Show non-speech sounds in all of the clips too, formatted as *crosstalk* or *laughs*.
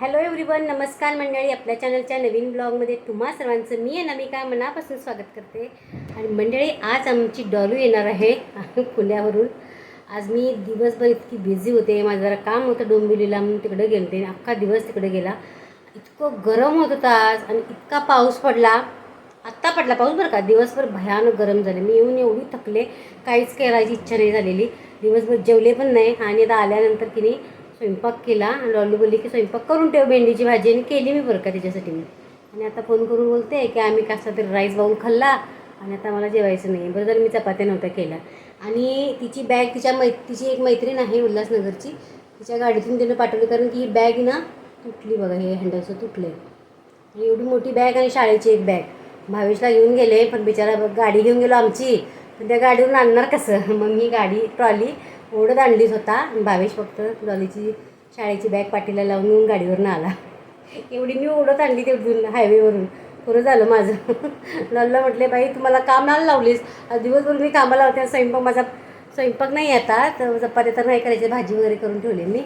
Hello everyone नमस्कार मंडळी. आपल्या चॅनलच्या नवीन ब्लॉगमध्ये तुम्हा सर्वांचं मी अनामिका मनापासून स्वागत करते. आणि मंडळी आज आमची डॉलू येणार आहे *laughs* पुण्यावरून. आज मी दिवसभर इतकी बिझी होते. माझं जरा काम होतं डोंबिवलीला म्हणून तिकडे गेलते. अख्खा दिवस तिकडे गेला. इतकं गरम होत होतं आज आणि इतका पाऊस पडला. आत्ता पडला पाऊस बरं का? दिवसभर भयानक गरम झाले. मी येऊन एवढी थकले. काहीच करायची इच्छा नाही झालेली. दिवसभर जेवले पण नाही. आणि आता आल्यानंतर की नाही स्वयंपाक केला आणि लॉली बोलली की स्वयंपाक करून ठेव भेंडीची भाजी आणि केली मी बरं का त्याच्यासाठी मी. आणि आता फोन करून बोलते की आम्ही कसा तरी राईस बाऊल खाल्ला आणि आता मला जेवायचं नाही बरं तर मी चपात्या नव्हत्या केल्या. आणि तिची बॅग तिच्या मै तिची एक मैत्रीण आहे उल्हासनगरची तिच्या गाडीतून तिने पाठवली कारण की ही बॅग ना तुटली बघा हे हँडलचं तुटलं आहे एवढी मोठी बॅग आणि शाळेची एक बॅग भावेशला घेऊन गेले पण बिचारा बघ, गाडी घेऊन गेलो आमची. पण त्या गाडीवरून आणणार कसं? *laughs* मग मी गाडी ट्रॉली ओढत आणलीच होता. भावेश फक्त लॉलीची शाळेची बॅग पाठीला लावून येऊन गाडीवरून आला. एवढी मी ओढत आणली तेवढून हायवेवरून पुरं झालं माझं. लॉलला म्हटले बाई तुम्हाला कामाला लावलीस. आज दिवसभर मी कामाला होते स्वयंपाक माझा स्वयंपाक नाही आता. तर चपात्या तर नाही करायची. भाजी वगैरे करून ठेवली मी.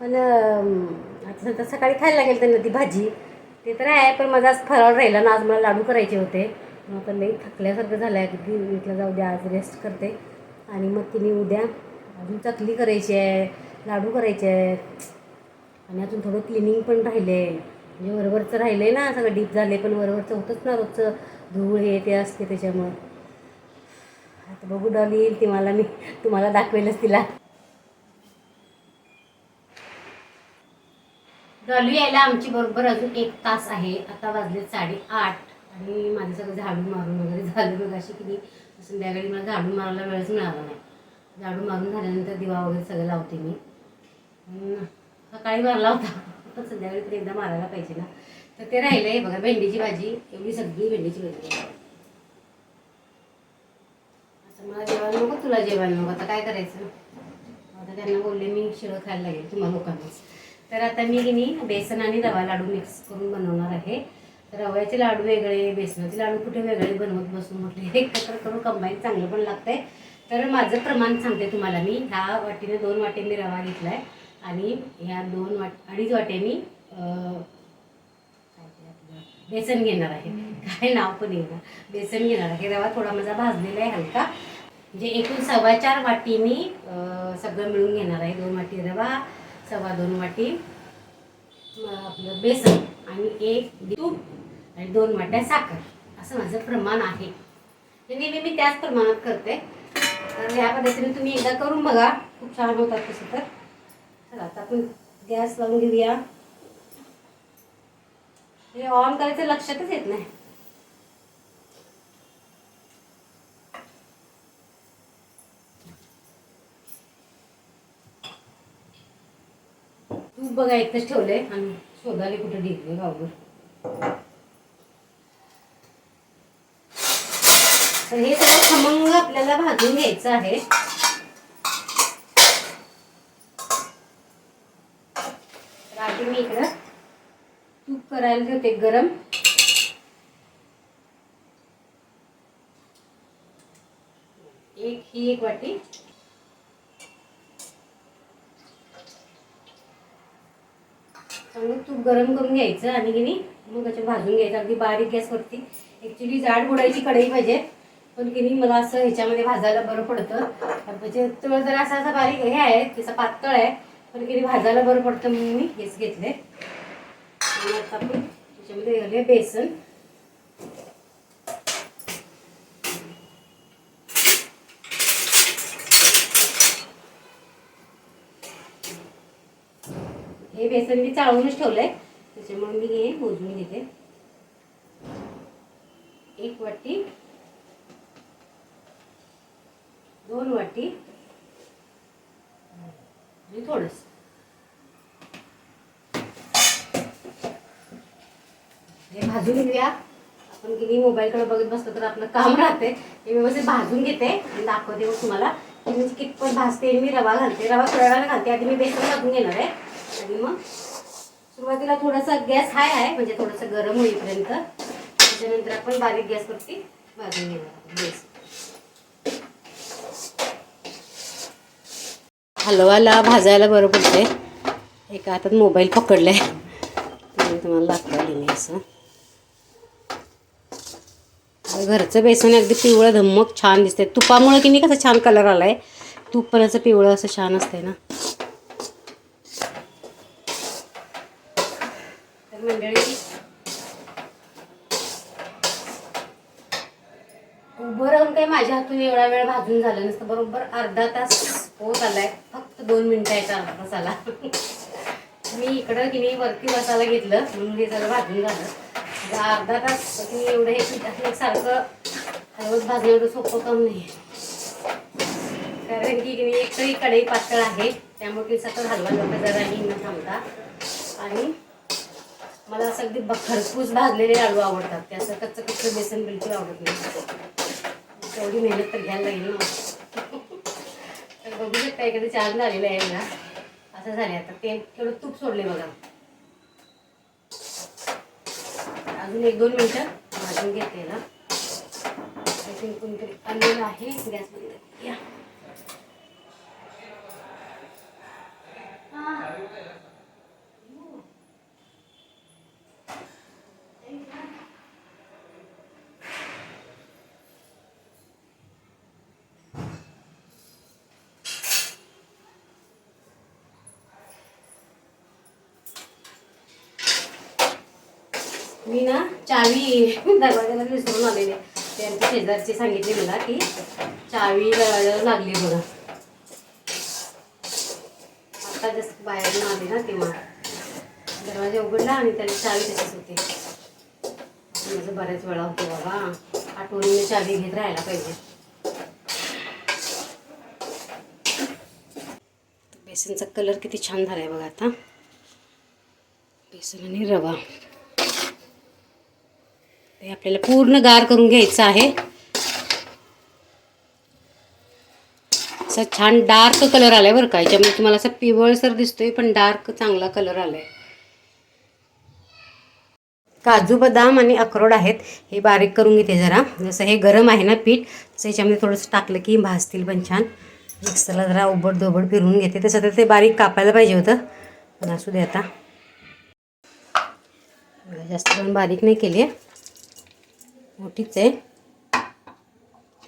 पण आता सध्या सकाळी खायला लागेल त्यांना ती भाजी. ते तर आहे पण माझा आज फराळ राहिला ना. आज मला लाडू करायचे होते. मग आता लई थकल्यासारखं झालं आहे अगदी म्हटलं जाऊ द्या आज रेस्ट करते. आणि मग तिने उद्या अजून चकली करायची आहे लाडू करायचे आहेत. आणि अजून थोडं क्लिनिंग पण राहिले आहे म्हणजे वरवरचं राहिलं आहे ना सगळं डीप झाले पण वरवरचं होतंच ना रोजचं. धूळ हे ते असते त्याच्यामुळं. आता बघू डॉल येईल ती मला मी तुम्हाला दाखवेलच तिला. डॉलू यायला आमची बरोबर अजून एक तास आहे. आता वाजले साडेआठ आणि माझं सगळं झाडू मारून वगैरे झालं बघ अशी की संध्याकाळी मला झाडू मारायला वेळच मिळाला नाही. झाडू मारून झाल्यानंतर दिवा वगैरे सगळं लावते मी. सकाळी मारला होता. पण संध्याकाळी तरी एकदा मारायला पाहिजे ना. तर ते राहिलं आहे बघा भेंडीची भाजी. एवढी सगळी भेंडीची भाजी असं मला जेवायला नको तुला जेवायला नको. आता काय करायचं? आता त्यांना बोलले मी शिळं खायला लागेल तुम्हाला लोकांनाच. तर आता मी की नाही बेसन आणि रवा लाडू मिक्स करून बनवणार आहे. रव्याचे लाडू वेगळे बेसनाचे लाडू कुठे वेगळे बनवत बसून म्हटले. एकत्र करून कंबाईन चांगलं पण लागतंय. तर माझं प्रमाण सांगते तुम्हाला मी. ह्या वाटीने दोन वाटे मी रवा घेतला आहे आणि ह्या दोन वाट अडीच वाटे मी अं, काय ते आपलं बेसन घेणार आहे. काय नाव पण येणार बेसन घेणार आहे. रवा थोडा माझा भाजलेला आहे हलका. म्हणजे एकूण सव्वा चार वाटी मी सगळं मिळून घेणार आहे. दोन वाटी रवा सव्वा दोन वाटी आपलं बेसन आणि एक तूप आणि दोन वाट्या साखर. असं माझं प्रमाण आहे. हे नेहमी मी त्याच प्रमाणात करते. तर ह्या पद्धतीने तुम्ही एकदा करून बघा. खूप छान होतात तसं तर. चला आता आपण गॅस लावून घेऊया. हे ऑन करायचं लक्षातच येत नाही. तूप बघा एकच ठेवलंय आणि शोधाले कुठे डिगले गावभर तर हे सगळं आपल्याला भाजून घ्यायचं आहे. तर आधी मी इकडं तूप करायला घेते गरम. एक ही एक वाटी. चांगलं तूप गरम करून घ्यायचं आणि की नाही मग त्याच्यात भाजून घ्यायचं. अगदी बारीक गॅसवरती. ॲक्च्युली जाड बुडायची कढई पाहिजे. पण की नाही मला असं ह्याच्यामध्ये भाजायला बरं पडतं. म्हणजे त्याचे तळ असं असा असा बारीक हे आहे त्याचा पातळ आहे पण की नाही भाजायला बरं पडतं म्हणून मी हेच घेतले. आणि आता आपण त्याच्यामध्ये घालूया बेसन. हे बेसन मी चाळूनच ठेवलंय त्याच्यामुळे मी हे मोजून घेते. एक वाटी दोन वाटी. म्हणजे आणि थोडस. हे भाजून घेऊया. आपण किती मोबाईलकडे बघत बसलो तर आपलं काम राहते हे व्यवस्थित भाजून घेते. आणि दाखवते मग तुम्हाला. मी कितपत भाजते मी रवा घालते. रवा थोड्या घालते. आधी मी बेसन भाजून घेणार आहे. आणि मग सुरुवातीला थोडासा गॅस हाय आहे म्हणजे थोडंसं गरम होईपर्यंत. त्याच्यानंतर आपण बारीक गॅसवरती भाजून घेणार बेसन. हलवाला भाजायला बरं पडते एका हातात मोबाईल पकडलाय. तुम्हाला दाखवायला मी असं. आता घरचं बेसन अगदी पिवळं धम्मक छान दिसतंय. तुपामुळं की नाही कसं छान कलर आलाय. तूप पण असं पिवळं असं छान असतंय ना. तर मंडळी उभं राहून काही माझ्या हातून एवढा वेळ भाजून झालं नसतं. बरोबर अर्धा तास होत आलाय. दोन मिनिटाचा अर्धा का? मसाला मी इकडं की नाही वरती मसाला घेतलं. म्हणून हे सगळं भाजून झालं. अर्धा तास की एवढं हे पीठ सारखं हळूच भाजणं एवढं सोपं काम नाही. कारण की की नाही एक तरी कढई पातळ आहे. त्यामुळे ती सतत हलवा जातं जरा न थांबता. आणि मला असं अगदी ब- खरपूस भाजलेले लाडू आवडतात. ते असं कच्चं कच्चं बेसन बिलकुल आवडत नाही. तेवढी मेहनत तर घ्यायला लागेल ना. बघू शकता एखादं छान झालेलं आहे ना असं झाले आता ते थोडं तूप सोडले बघा. अजून एक दोन मिनटं भाजून घेते ना आय थिंक कोणतरी आलेलं आहे? गॅसमध्ये. या. मी ना चावी *laughs* दरवाजाला विसरून आलेले ते आमच्या शेजारची सांगितली मला की चावी दरवाजाला लागली बघा. आता जस्ट बाहेरून आले ना तेव्हा. दरवाजा उघडला आणि त्याला चावी तशीच होती. माझं बऱ्याच वेळा होतो बाबा. आठवणीने चावी घेत राहायला पाहिजे. बेसनचा कलर किती छान झालाय बघा आता. बेसन आणि रवा. हे आपल्याला पूर्ण गार करून घ्यायचं आहे. असं छान डार्क कलर आलाय बरं का. याच्यामध्ये तुम्हाला असं पिवळसर दिसतोय पण डार्क चांगला कलर आलाय. काजू बदाम आणि अक्रोड आहेत. हे बारीक करून घेते जरा. जसं हे गरम आहे ना पीठ तसं याच्यामध्ये थोडंसं टाकलं की भाजतील पण छान. मिक्सरला जरा उबड दोबड फिरून घेते. तसं तर ते बारीक कापायला पाहिजे होतं. पण असू दे आता. जास्त पण बारीक नाही केली आहे. मोठीच आहे.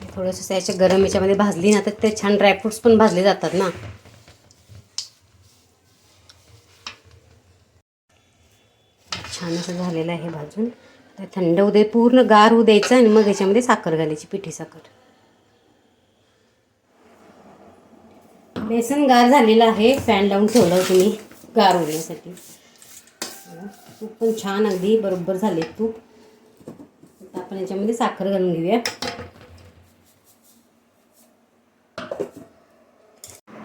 थोडंसं त्याच्या गरम याच्यामध्ये भाजली ना तर ते छान ड्रायफ्रुट्स पण भाजले जातात ना. छान असं झालेलं आहे भाजून. तर थंड होऊ दे पूर्ण गार होऊ द्यायचं आणि मग याच्यामध्ये साखर घालायची पिठी साखर. बेसन गार झालेलं आहे फॅन लावून ठेवलं होतं मी गार होण्यासाठी. तूप पण छान अगदी बरोबर झाले तूप. आपण याच्यामध्ये साखर घालून घेऊया.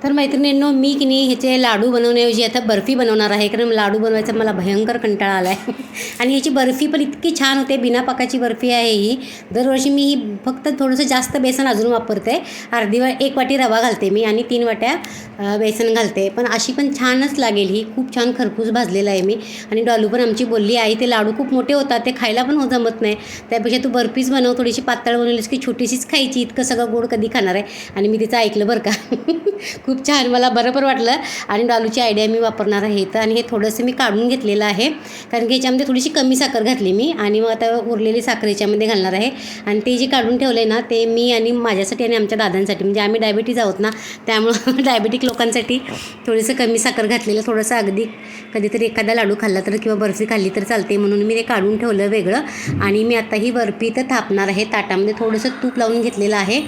तर मैत्रिणींनो मी की नाही ह्याचे लाडू बनवण्याऐवजी आता बर्फी बनवणार आहे. कारण लाडू बनवायचा मला भयंकर कंटाळा आला आहे *laughs* आणि ह्याची बर्फी पण इतकी छान होते. बिना पाकाची बर्फी आहे ही. दरवर्षी मी ही फक्त थोडंसं जास्त बेसन अजून वापरते. अर्धी वा एक वाटी रवा घालते मी आणि तीन वाट्या बेसन घालते. पण अशी पण छानच लागेल ही. खूप छान खरपूस भाजलेलं आहे मी. आणि डॉलू पण आमची बोलली आई ते लाडू खूप मोठे होतात ते खायला पण हो जमत नाही. त्यापेक्षा तू बर्फीच बनव थोडीशी पातळ बनवलीस की छोटीशीच खायची. इतकं सगळं गोड कधी खाणार आहे? आणि मी तिचं ऐकलं बरं का. *laughs* खूप खूप छान मला बरोबर वाटलं आणि डॉलूची आयडिया मी वापरणार आहे तर आणि हे थोडंसं मी काढून घेतलेलं आहे. कारण की याच्यामध्ये थोडीशी कमी साखर घातली मी आणि मग आता उरलेली साखर याच्यामध्ये घालणार आहे. आणि ते जे काढून ठेवलं आहे ना ते मी आणि माझ्यासाठी आणि आमच्या दादांसाठी म्हणजे आम्ही डायबिटीज आहोत ना त्यामुळं *laughs* डायबिटिक लोकांसाठी थोडंसं कमी साखर घातलेलं थोडंसं अगदी कधीतरी एखादा लाडू खाल्ला तर किंवा बर्फी खाल्ली तर चालते म्हणून मी ते काढून ठेवलं वेगळं. आणि मी आता ही बर्फी तर थापणार आहे. ताटामध्ये थोडंसं तूप लावून घेतलेलं आहे.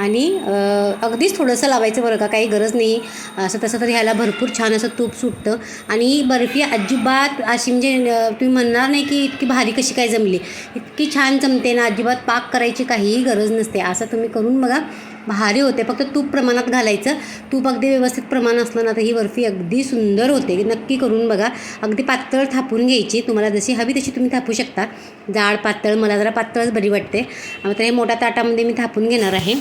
आणि अगदीच थोडंसं लावायचं बरं का काही गरज नाही. असं तसं तर ह्याला भरपूर छान असं तूप सुटतं. आणि बर्फी अजिबात अशी म्हणजे तुम्ही म्हणणार नाही की इतकी भारी कशी काय जमली. इतकी छान जमते ना अजिबात पाक करायची काहीही गरज नसते. असं तुम्ही करून बघा भारी होते. फक्त तूप प्रमाणात घालायचं. तूप अगदी व्यवस्थित प्रमाण असलं ना तर ही बर्फी अगदी सुंदर होते. नक्की करून बघा. अगदी पातळ थापून घ्यायची. तुम्हाला जशी हवी तशी तुम्ही थापू शकता. जाड पातळ मला जरा पातळच बरी वाटते. आता हे मोठ्या ताटामध्ये मी थापून घेणार आहे.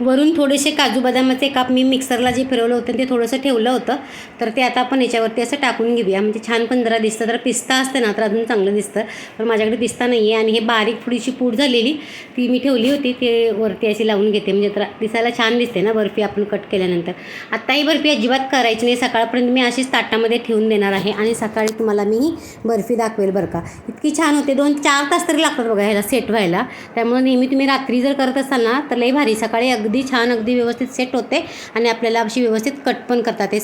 वरून थोडेसे काजू बदामाचे काप मी मिक्सरला जे फिरवलं होतं ते थोडंसं ठेवलं होतं. तर ते आता आपण याच्यावरती असं टाकून घेऊया. म्हणजे छान पण जरा दिसतं. तर पिस्ता असतं ना तर अजून चांगलं दिसतं. पण माझ्याकडे पिस्ता नाही आहे आणि हे बारीक थोडीशी पूड झालेली ती मी ठेवली होती. ते वरती अशी लावून घेते. म्हणजे तर दिसायला छान दिसते ना बर्फी आपण कट केल्यानंतर. आत्ता ही बर्फी अजिबात करायची नाही. सकाळपर्यंत मी अशीच ताटामध्ये ठेवून देणार आहे आणि सकाळी तुम्हाला मी ही बर्फी दाखवेल बरं का. इतकी छान होते. दोन चार तास तरी लागतात बघा ह्याला सेट व्हायला. त्यामुळे नेहमी तुम्ही रात्री जर करत असाल ना तर लई भारी. सकाळी अगदी अगदी छान अगदी व्यवस्थित सेट होते आणि आपल्याला अशी व्यवस्थित कट पण करतात. ते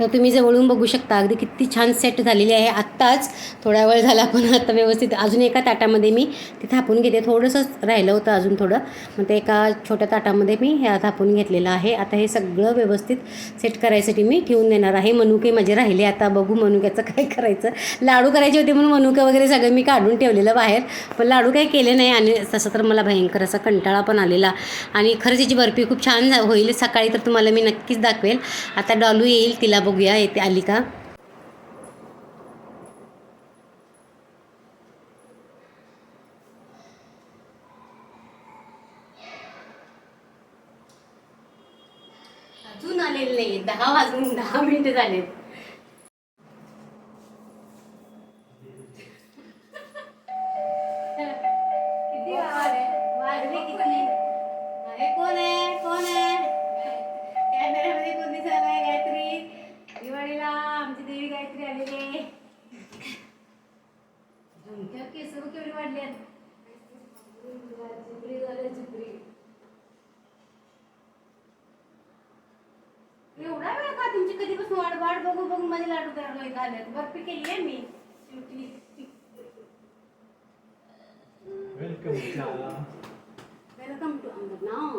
तर तुम्ही जवळून बघू शकता. अगदी किती छान सेट झालेली आहे. आत्ताच थोडा वेळ झाला पण आता व्यवस्थित अजून एका ताटामध्ये मी ते थापून घेते. थोडंसंच राहिलं होतं अजून थोडं. मग ते एका छोट्या ताटामध्ये मी ह्या थापून घेतलेलं आहे. आता हे सगळं व्यवस्थित सेट करायसाठी मी ठेवून देणार आहे. मनुके माझे राहिले. आता बघू मनुक्याचं काय करायचं. लाडू करायचे होते म्हणून मनुके वगैरे सगळं मी काढून ठेवलेलं बाहेर. पण लाडू काही केले नाही आणि तसं तर मला भयंकर असा कंटाळा पण आलेला. आणि खरंच याची बर्फी खूप छान झा- होईल. सकाळी तर तुम्हाला मी नक्कीच दाखवेल. आता डॉलू येईल तिला बघूया येते आली का? अजून आलेले नाही दहा वाजून दहा मिनिटं झालेत. एवढा वेळ का तुमची कधीपासून वाट वाट बघू बघू माझे लाडू तयार व्हायला आले बर्फी केली आहे मी. Chala. वेलकम टू अंदर नाव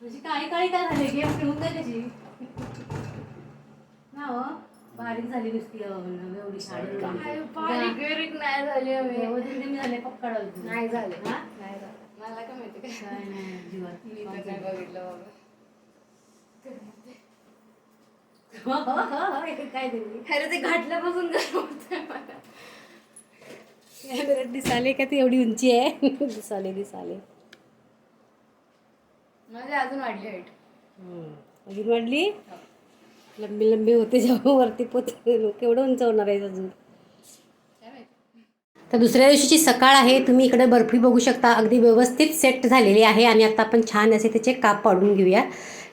तुझी काळी काळी काय झाली? गेम ठेवून काय त्याची? ना हो बारीक झाली नुसती एवढी साडी काय बारीक बिरीक नाही झाली. वजन झाले पक्का नाही झाले. हा? नाही झाले. मला काय माहिती काय. काय नाही जीवात. मी तर नाही बघितलं बाबा. काय दिली अरे ते घाटल्यापासून गरम होतंय मला. कॅमेऱ्यात दिसाले का ती एवढी उंची आहे? दिसाले दिसाले. अजून वाढली हाईट. अजून वाढली? लंबी लंबी होते जेव्हा वरती पोत केवढं उंच होणार आहे अजून. तर दुसऱ्या दिवशीची सकाळ आहे. तुम्ही इकडे बर्फी बघू शकता. अगदी व्यवस्थित सेट झालेली आहे आणि आता आपण छान असे त्याचे काप पाडून घेऊया.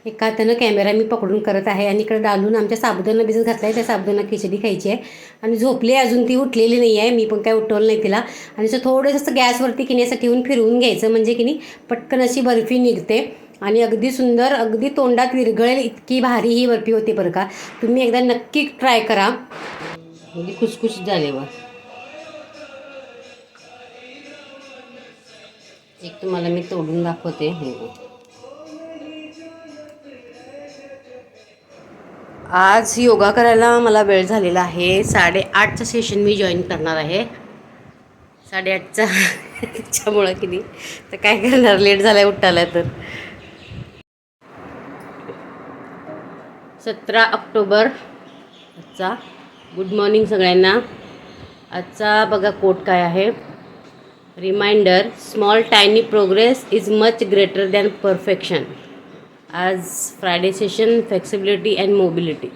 एका हातानं कॅमेरा मी पकडून करत आहे आणि इकडे डालून आमच्या साबुदाणा भिजत घातला आहे त्या साबुदाणा खिचडी खायची आहे. आणि झोपली आहे अजून ती उठलेली नाही आहे. मी पण काय उठवलं नाही तिला. आणि असं थोडंसं गॅसवरती किनी असं ठेवून फिरवून घ्यायचं. म्हणजे की नाही पटकन अशी बर्फी निघते. आणि अगदी सुंदर अगदी तोंडात विरघळेल इतकी भारी ही बर्फी होती बरं का. तुम्ही एकदा नक्की ट्राय करा. म्हणजे खुसखुशीत झाले व एक तुम्हाला मी तोडून दाखवते. हे आज योगा करायला मला वेळ झालेला आहे. साडेआठचं सेशन मी जॉईन करणार आहे. साडेआठचा त्याच्यामुळं *laughs* की नाही तर काय करणार? लेट झाला आहे उठायला तर. सतरा ऑक्टोबर आजचा. गुड मॉर्निंग सगळ्यांना. आजचा बघा कोट काय आहे. Reminder small tiny progress is much greater than perfection as Friday session flexibility and mobility.